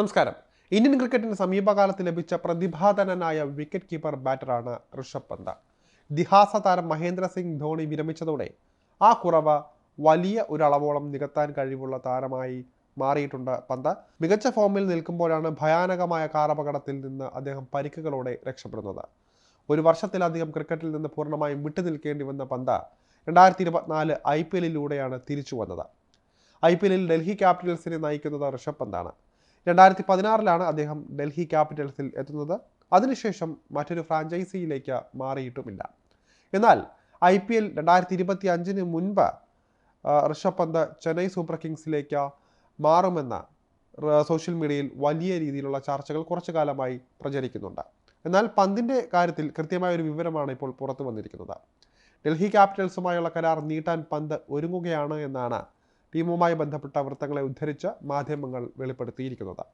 നമസ്കാരം. ഇന്ത്യൻ ക്രിക്കറ്റിന് സമീപകാലത്ത് ലഭിച്ച പ്രതിഭാധനനായ വിക്കറ്റ് കീപ്പർ ബാറ്ററാണ് ഋഷഭ് പന്ത്. ഇതിഹാസ താരം മഹേന്ദ്ര സിംഗ് ധോണി വിരമിച്ചതോടെ ആ കുറവ് വലിയ ഒരളവോളം നികത്താൻ കഴിവുള്ള താരമായി മാറിയിട്ടുണ്ട് പന്ത്. മികച്ച ഫോമിൽ നിൽക്കുമ്പോഴാണ് ഭയാനകമായ കാറപകടത്തിൽ നിന്ന് അദ്ദേഹം പരിക്കുകളോടെ രക്ഷപ്പെടുന്നത്. ഒരു വർഷത്തിലധികം ക്രിക്കറ്റിൽ നിന്ന് പൂർണമായും വിട്ടുനിൽക്കേണ്ടി വന്ന പന്ത് രണ്ടായിരത്തി ഇരുപത്തിനാല് ഐ പി എല്ലിലൂടെയാണ് തിരിച്ചു വന്നത്. ഐ പി എല്ലിൽ ഡൽഹി ക്യാപിറ്റൽസിനെ നയിക്കുന്നത് ഋഷഭ് പന്താണ്. രണ്ടായിരത്തി പതിനാറിലാണ് അദ്ദേഹം ഡൽഹി ക്യാപിറ്റൽസിൽ എത്തുന്നത്. അതിനുശേഷം മറ്റൊരു ഫ്രാഞ്ചൈസിയിലേക്ക് മാറിയിട്ടുമില്ല. എന്നാൽ ഐ പി എൽ രണ്ടായിരത്തി ഇരുപത്തി അഞ്ചിന് മുൻപ് ഋഷഭ് പന്ത് ചെന്നൈ സൂപ്പർ കിങ്സിലേക്ക് മാറുമെന്ന സോഷ്യൽ മീഡിയയിൽ വലിയ രീതിയിലുള്ള ചർച്ചകൾ കുറച്ചു കാലമായി പ്രചരിക്കുന്നുണ്ട്. എന്നാൽ പന്തിന്റെ കാര്യത്തിൽ കൃത്യമായ ഒരു വിവരമാണ് ഇപ്പോൾ പുറത്തു വന്നിരിക്കുന്നത്. ഡൽഹി ക്യാപിറ്റൽസുമായുള്ള കരാർ നീട്ടാൻ പന്ത് ഒരുങ്ങുകയാണ് എന്നാണ് ടീമുമായി ബന്ധപ്പെട്ട വൃത്തങ്ങളെ ഉദ്ധരിച്ച് മാധ്യമങ്ങൾ വെളിപ്പെടുത്തിയിരിക്കുന്നത്.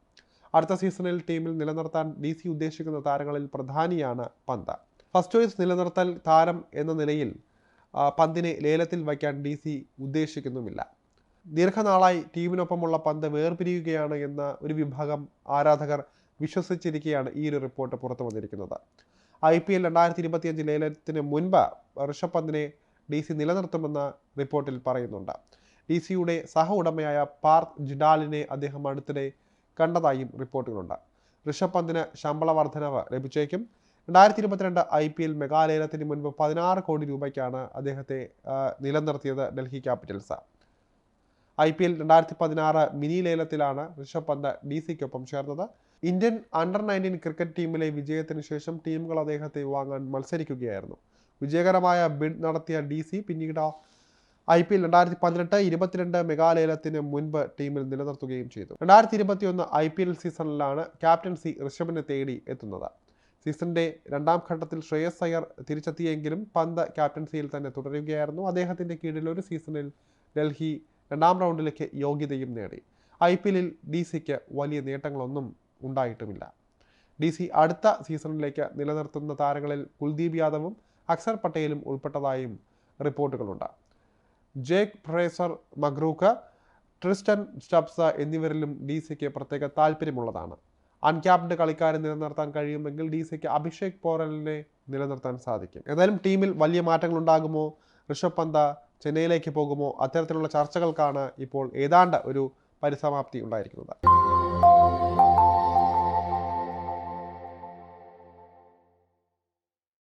അടുത്ത സീസണിൽ ടീമിൽ നിലനിർത്താൻ ഡി സി ഉദ്ദേശിക്കുന്ന താരങ്ങളിൽ പ്രധാനിയാണ് പന്ത്. ഫസ്റ്റ് ചോയ്സ് നിലനിർത്തൽ താരം എന്ന നിലയിൽ പന്തിനെ ലേലത്തിൽ വയ്ക്കാൻ ഡി സി ഉദ്ദേശിക്കുന്നുമില്ല. ദീർഘനാളായി ടീമിനൊപ്പമുള്ള പന്ത് വേർപിരിയുകയാണ് എന്ന ഒരു വിഭാഗം ആരാധകർ വിശ്വസിച്ചിരിക്കെയാണ് ഈ ഒരു റിപ്പോർട്ട് പുറത്തു വന്നിരിക്കുന്നത്. ഐ പി എൽ രണ്ടായിരത്തി ഇരുപത്തിയഞ്ച് ലേലത്തിന് മുൻപ് ഋഷഭ് പന്തിനെ ഡി സി നിലനിർത്തുമെന്ന് റിപ്പോർട്ടിൽ പറയുന്നുണ്ട്. ഡി സിയുടെ സഹ ഉടമയായ പാർത്ത് ജിഡാലിനെ അദ്ദേഹം അടുത്തിടെ കണ്ടതായും റിപ്പോർട്ടുകളുണ്ട്. ഋഷഭ് പന്തിന് ശമ്പള വർധനവ് ലഭിച്ചേക്കും. രണ്ടായിരത്തി ഇരുപത്തിരണ്ട് ഐ പി എൽ മെഗാലയനത്തിന് മുൻപ് പതിനാറ് കോടി രൂപയ്ക്കാണ് അദ്ദേഹത്തെ നിലനിർത്തിയത് Delhi Capitals. I P L രണ്ടായിരത്തി പതിനാറ് മിനി ലേലത്തിലാണ് ഋഷഭ് പന്ത് ഡി സിക്കൊപ്പം ചേർന്നത്. ഇന്ത്യൻ അണ്ടർ നയന്റീൻ ക്രിക്കറ്റ് ടീമിലെ വിജയത്തിന് ശേഷം ടീമുകൾ അദ്ദേഹത്തെ വാങ്ങാൻ മത്സരിക്കുകയായിരുന്നു. വിജയകരമായ ബിഡ് നടത്തിയ ഡി സി പിന്നീട് ഐ പി എൽ രണ്ടായിരത്തി പതിനെട്ട് ഇരുപത്തിരണ്ട് മെഗാലയലത്തിന് മുൻപ് ടീമിൽ നിലനിർത്തുകയും ചെയ്തു. രണ്ടായിരത്തി ഇരുപത്തിയൊന്ന് ഐ പി എൽ സീസണിലാണ് ക്യാപ്റ്റൻസി ഋഷഭിനെ തേടി എത്തുന്നത്. സീസണിന്റെ രണ്ടാം ഘട്ടത്തിൽ ശ്രേയസ് അയ്യർ തിരിച്ചെത്തിയെങ്കിലും പന്ത് ക്യാപ്റ്റൻസിയിൽ തന്നെ തുടരുകയായിരുന്നു. അദ്ദേഹത്തിന്റെ കീഴിൽ ഒരു സീസണിൽ ഡൽഹി രണ്ടാം റൗണ്ടിലേക്ക് യോഗ്യതയും നേടി. ഐ പി എല്ലിൽ ഡി സിക്ക് വലിയ നേട്ടങ്ങളൊന്നും ഉണ്ടായിട്ടുമില്ല. ഡി സി അടുത്ത സീസണിലേക്ക് നിലനിർത്തുന്ന താരങ്ങളിൽ കുൽദീപ് യാദവും അക്സർ പട്ടേലും ഉൾപ്പെട്ടതായും റിപ്പോർട്ടുകളുണ്ട്. Jake Fraser McGurk Tristan Stubbs എന്നിവരിലും D സിക്ക് പ്രത്യേക താല്പര്യമുള്ളതാണ് അൺക്യാപ്ഡ് കളിക്കാരെ നിലനിർത്താൻ കഴിയുമെങ്കിൽ ഡി സിക്ക് അഭിഷേക് പോറലിനെ നിലനിർത്താൻ സാധിക്കും. ഏതായാലും ടീമിൽ വലിയ മാറ്റങ്ങൾ ഉണ്ടാകുമോ ഋഷഭ് പന്ത ചെന്നൈയിലേക്ക് പോകുമോ? അത്തരത്തിലുള്ള ചർച്ചകൾക്കാണ് ഇപ്പോൾ ഏതാണ്ട് ഒരു പരിസമാപ്തി ഉണ്ടായിരിക്കുന്നത്.